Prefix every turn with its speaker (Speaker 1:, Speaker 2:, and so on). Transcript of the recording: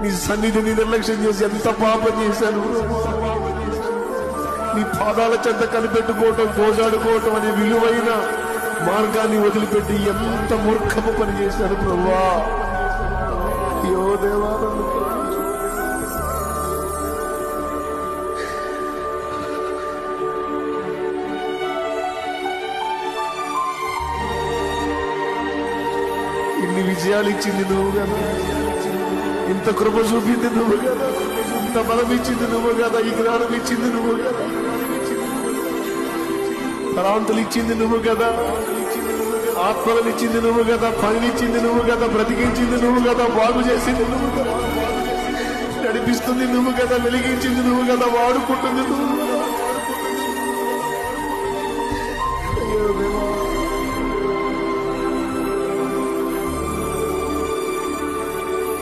Speaker 1: నీ సన్నిధిని నిర్లక్ష్యం చేసి ఎంత పాపం చేశాను నీ పాదాల చెంత కనిపెట్టుకోవటం కోజాడుకోవటం అనే విలువైన మార్గాన్ని వదిలిపెట్టి ఎంత మూర్ఖపు పని చేశారు ప్రభా యో దేవా ఇన్ని విజయాలు ఇచ్చింది నువ్వు కదా. ఇంత కృప చూపింది నువ్వు కదా ఇంత బలం ఇచ్చింది నువ్వు కదా ఈ జ్ఞానం ఇచ్చింది నువ్వు కదా తలాంతులు ఇచ్చింది నువ్వు కదా ఆత్మలను ఇచ్చింది నువ్వు కదా పనినిచ్చింది నువ్వు కదా బ్రతికించింది నువ్వు కదా బాగు చేసింది నువ్వు కదా నడిపిస్తుంది నువ్వు కదా వెలిగించింది నువ్వు కదా వాడుకుంటుంది నువ్వు కదా